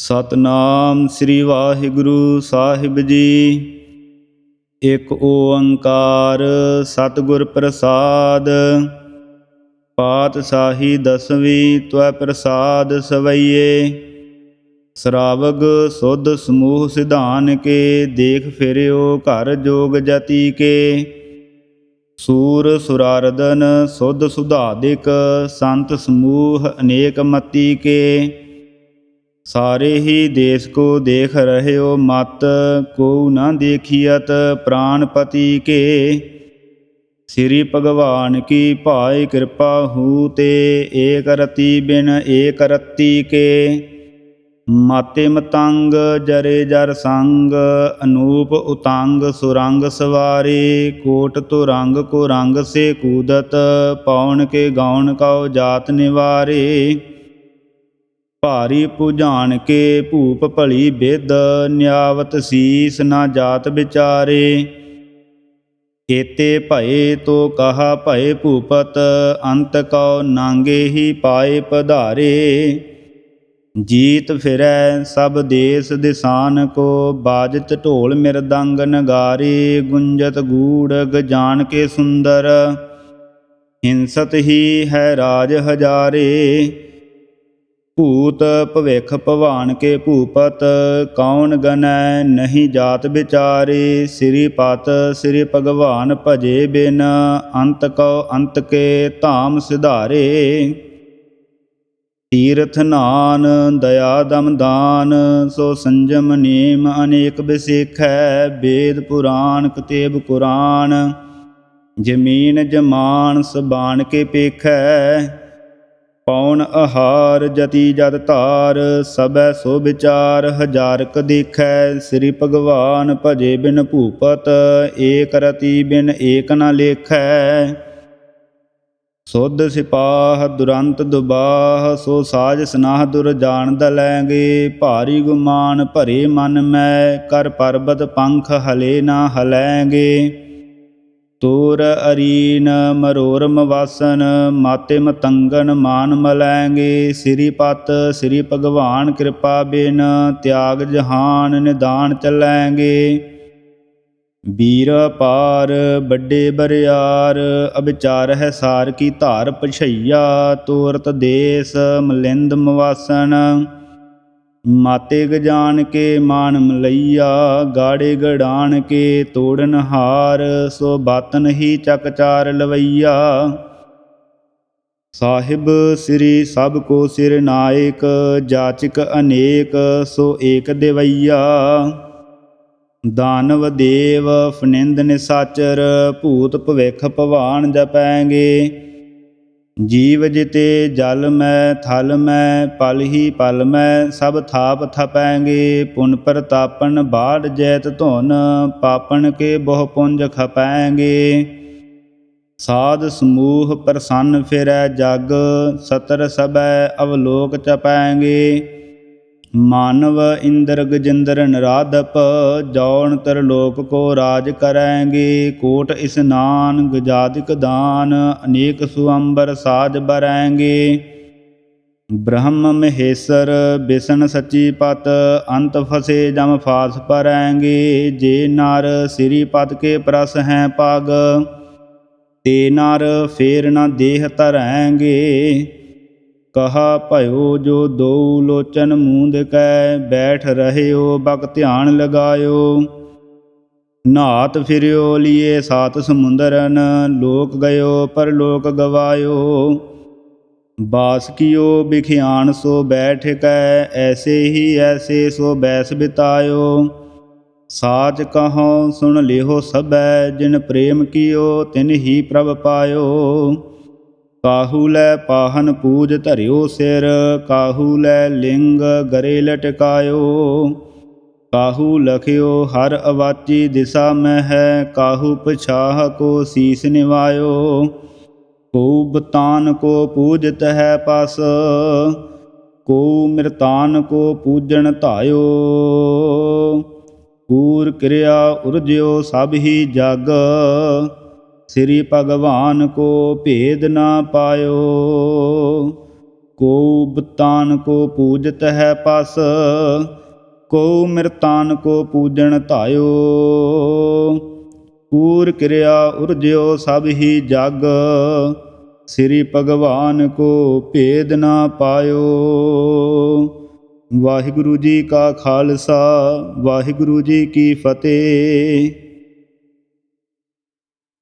ਸਤਨਾਮ ਸ੍ਰੀ ਵਾਹਿਗੁਰੂ ਸਾਹਿਬ ਜੀ। ਇਕ ਓੰਕਾਰ ਸਤਿਗੁਰ ਪ੍ਰਸਾਦ। ਪਾਤਸ਼ਾਹੀ ਦਸਵੀਂ ਤਵੈ ਪ੍ਰਸਾਦ ਸਵਈਏ। ਸਰਾਵਗ ਸੁਧ ਸਮੂਹ ਸਿਧਾਨ ਕੇ, ਦੇਖ ਫਿਰਿਓ ਘਰ ਜੋਗ ਜਤੀ ਕੇ। ਸੂਰ ਸੁਰਾਰਦਨ ਸੁਧ ਸੁਧਾਦਿਕ, ਸੰਤ ਸਮੂਹ ਅਨੇਕ ਮਤੀ ਕੇ। ਸਾਰੇ ਹੀ ਦੇਸ ਕੋ ਦੇਖ ਰਹਿਓ ਮਤ ਕੋ ਨਾ ਦੇਖੀਅਤ ਪ੍ਰਾਨਪਤੀ ਕੇ। ਸ੍ਰੀ ਭਗਵਾਨ ਕੀ ਭਾਇ ਕਿਰਪਾ ਹੂ ਤੇ ਏਕ ਰਤੀ ਬਿਨ ਏਕ ਰਤੀ ਕੇ। ਮਾਤੇ ਮਤੰਗ ਜਰੇ ਜਰ ਸੰਗ, ਅਨੂਪ ਉਤੰਗ ਸੁਰੰਗ ਸਵਾਰੇ, ਕੋਟ ਤੋ ਰੰਗ ਕੋ ਰੰਗ ਸੇ ਕੂਦਤ ਪੌਣ ਕੇ ਗਾਉਣ ਕਉ ਜਾਤ ਨਿਵਾਰੇ। ਭਾਰੀ ਪੁਜਾਨ ਕੇ ਭੂਪ ਭਲੀ ਬਿਦ ਨਿਆਵਤ ਸੀਸ ਨਾ ਜਾਤ ਵਿਚਾਰੇ। ਏਤੇ ਭਏ ਤੋ ਕਹਾ ਭਏ ਭੂਪਤ, ਅੰਤ ਕਉ ਨਾਂਗੇ ਹੀ ਪਾਏ ਪਧਾਰੇ। ਜੀਤ ਫਿਰੈ ਸਭ ਦੇਸ ਦਿਸਾਨ ਕੋ, ਬਾਜਤ ਢੋਲ ਮਿਰਦੰਗ ਨਗਾਰੇ, ਗੁੰਜਤ ਗੂੜ ਗਜਾਨ ਕੇ ਸੁੰਦਰ। ਹਿੰਸਤ ਹੀ ਹੈ ਰਾਜ ਹਜਾਰੇ। ਭੂਤ ਭਵਿਖ ਭਵਾਨ ਕੇ ਭੂਪਤ, ਕੌਣ ਗਨੈ ਨਹੀਂ ਜਾਤ ਵਿਚਾਰੇ, ਸ੍ਰੀ ਪਤ ਸ੍ਰੀ ਭਗਵਾਨ ਭਜੇ ਬਿਨ, ਅੰਤ ਕਉ ਅੰਤ ਕੇ ਧਾਮ ਸਿਧਾਰੇ। ਤੀਰਥ ਨਾਨ, ਦਇਆ ਦਮ ਦਾਨ, ਸੋ ਸੰਜਮ ਨੇਮ ਅਨੇਕ ਬਿਸੇਖੈ ਵੇਦ ਪੁਰਾਣ ਕਤੇਬ ਕੁਰਾਨ। ਜਮੀਨ ਜਮਾਨ ਸਬਾਨ ਕੇ ਪੇਖੈ ਪੌਣ ਆਹਾਰ ਜਤੀ ਜਤ ਧਾਰ ਸਬੈ ਸੋ ਵਿਚਾਰ, ਹਜ਼ਾਰਕ ਦੇਖੈ, ਸ੍ਰੀ ਭਗਵਾਨ ਭਜੇ ਬਿਨ ਭੂਪਤ, ਏਕ ਰਤੀ ਬਿਨ ਏਕ ਨ ਲੇਖੈ। ਸੁਧ ਸਿਪਾਹ ਦੁਰੰਤ ਦੁਬਾਹ, ਸੋ ਸਾਜ ਸਨਾਹ ਦੁਰ ਜਾਣਦ ਲੈਂਗੇ। ਭਾਰੀ ਗੁਮਾਨ ਭਰੇ ਮਨ ਮੈਂ, ਕਰ ਪਰਬਤ ਪੰਖ ਹਲੇ ਨਾ ਹਲੈਂਗੇ। ਤੂਰ ਅਰੀਨ ਮਰੋਰਮ ਵਾਸਨ ਮਾਤੇ ਮਤੰਗਨ ਮਾਨ ਮਲੈਂਗੇ। ਸ੍ਰੀ ਪਤ, ਸ੍ਰੀ ਭਗਵਾਨ ਕਿਰਪਾ ਬਿਨ, ਤਿਆਗ ਜਹਾਨ ਨਿਦਾਨ ਚੱਲੈਂਗੇ। ਵੀਰ ਪਾਰ ਵੱਡੇ ਬਰਿਆਰ, ਅਬਿਚਾਰ ਹੈ ਸਾਰ ਕੀ ਧਾਰ ਪਛਈਆ ਤੋਰਤ ਦੇਸ ਮਲਿੰਦ ਮਵਾਸਨ ਮਾਤੇ ਗਜਾਨ ਕੇ ਮਾਨ ਮਲਈਆ, ਗਾੜੇ ਗੜਾਨ ਕੇ ਤੋੜਨ ਹਾਰ, ਸੋ ਬਾਤਨ ਹੀ ਚੱਕ ਚਾਰ ਲਵਈਆ। ਸਾਹਿਬ ਸ੍ਰੀ ਸਭ ਕੋ ਸਿਰ ਨਾਇਕ ਜਾਚਕ ਅਨੇਕ, ਸੋ ਏਕ ਦੇਵਈਆ। ਦਾਨਵ ਦੇਵ, ਫਨਿੰਦ ਨਿਸਾਚਰ, ਭੂਤ ਭਵਿਖ ਭਵਾਨ ਜਪੈਂਗੇ। ਜੀਵ ਜਿਤੇ ਜਲ ਮੈਂ, ਥਲ ਮੈਂ, ਪਲ ਹੀ ਪਲ ਮੈਂ, ਸਭ ਥਾਪ ਥਪੈਂਗੇ, ਪੁਨ ਪ੍ਰਤਾਪਨ ਬਾੜ ਜੈਤ ਧੁਨ, ਪਾਪਨ ਕੇ ਬਹੁ ਪੁੰਜ ਖਪੈਂਗੇ। ਸਾਧ ਸਮੂਹ ਪ੍ਰਸੰਨ ਫਿਰੈ ਜਗ, ਸਤਰ ਸਬੈ ਅਵਲੋਕ ਚਪੈਂਗੇ। ਮਾਨਵ ਇੰਦਰ ਗਜਿੰਦਰ ਨਰਾਧਪ ਜੌਣ ਤਰਲੋਕ ਕੋ ਰਾਜ ਕਰੈਂਗੇ, ਕੋਟ ਇਸਨਾਨ ਗਜਾਦਿਕ ਦਾਨ, ਅਨੇਕ ਸੁਅੰਬਰ ਸਾਜ ਬਰੈਂਗੇ। ਬ੍ਰਹਮ ਮਹੇਸ਼ਰ, ਬਿਸ਼ਨ ਸੱਚੀ ਪਤ, ਅੰਤ ਫਸੇ ਜਮ ਫਾਸ ਪਰੈਂਗੇ, ਜੇ ਨਰ ਸ੍ਰੀ ਪਦ ਕੇ ਪ੍ਰਸ ਹੈ ਪਗ, ਤੇ ਨਰ ਫੇਰ ਨਾ ਦੇਹ ਧਰੈਂਗੇ। ਕਹਾ ਭਇਓ ਜੋ ਦੋ ਲੋਚਨ ਮੂੰਦ ਕੈ, ਬੈਠ ਰਹਿਓ, ਬਕ ਧਿਆਨ ਲਗਾਇਓ। ਨਾਤ ਫਿਰਿਓ, ਲੀਏ ਸਾਤ ਸਮੁੰਦਰਨ, ਲੋਕ ਗਇਓ, ਪਰ ਲੋਕ ਗਵਾਇਓ। ਬਾਸ ਕੀਓ, ਬਿਖਿਆਨ ਸੋ ਬੈਠ ਕੈ, ਐਸੇ ਹੀ ਐਸੇ ਸੋ ਬੈਸ ਬਿਤਾਇਓ। ਸਾਚ ਕਹੋ ਸੁਣ ਲਿਓ ਸਭੈ, ਜਿਨ ਪ੍ਰੇਮ ਕੀਓ, ਤਿਨ ਹੀ ਪ੍ਰਭ ਪਾਇਓ। ਕਾਹੂ ਲੈ ਪਾਹਨ ਪੂਜ ਧਰਿਓ ਸਿਰ, ਕਾਹੂ ਲੈ ਲਿੰਗ ਗਰੇ ਲਟਕਾਇਓ। ਕਾਹੂ ਲਖਿਓ ਹਰ ਅਵਾਚੀ ਦਿਸ਼ਾ ਮੈਂ ਹੈ ਕਾਹੂ ਪਛਾਹ ਕੋ ਸੀਸ ਨਿਵਾਇਓ। ਕੋ ਬਤਾਨ ਕੋ ਪੂਜਤ ਹੈ ਪਸ ਕੋ ਮਿਰਤਾਨ ਕੋ ਪੂਜਣ ਧਾਇਓ। ਪੂਰ ਕਿਰਿਆ ਉਰਜਿਓ ਸਭ ਹੀ ਜਗ ਸ੍ਰੀ ਭਗਵਾਨ ਕੋ ਭੇਦ ਨਾ ਪਾਇਓ। ਕੋ ਬਤਾਨ ਕੋ ਪੂਜਤ ਹੈ ਪਸ ਕੋ ਮਿਰਤਾਨ ਕੋ ਪੂਜਣ ਧਾਇਓ। ਪੂਰ ਕਿਰਿਆ ਉਰਜਿਓ ਸਭ ਹੀ ਜਗ, ਸ੍ਰੀ ਭਗਵਾਨ ਕੋ ਭੇਦ ਨਾ ਪਾਇਓ। ਵਾਹਿਗੁਰੂ ਜੀ ਕਾ ਖਾਲਸਾ, ਵਾਹਿਗੁਰੂ ਜੀ ਕੀ ਫਤਿਹ।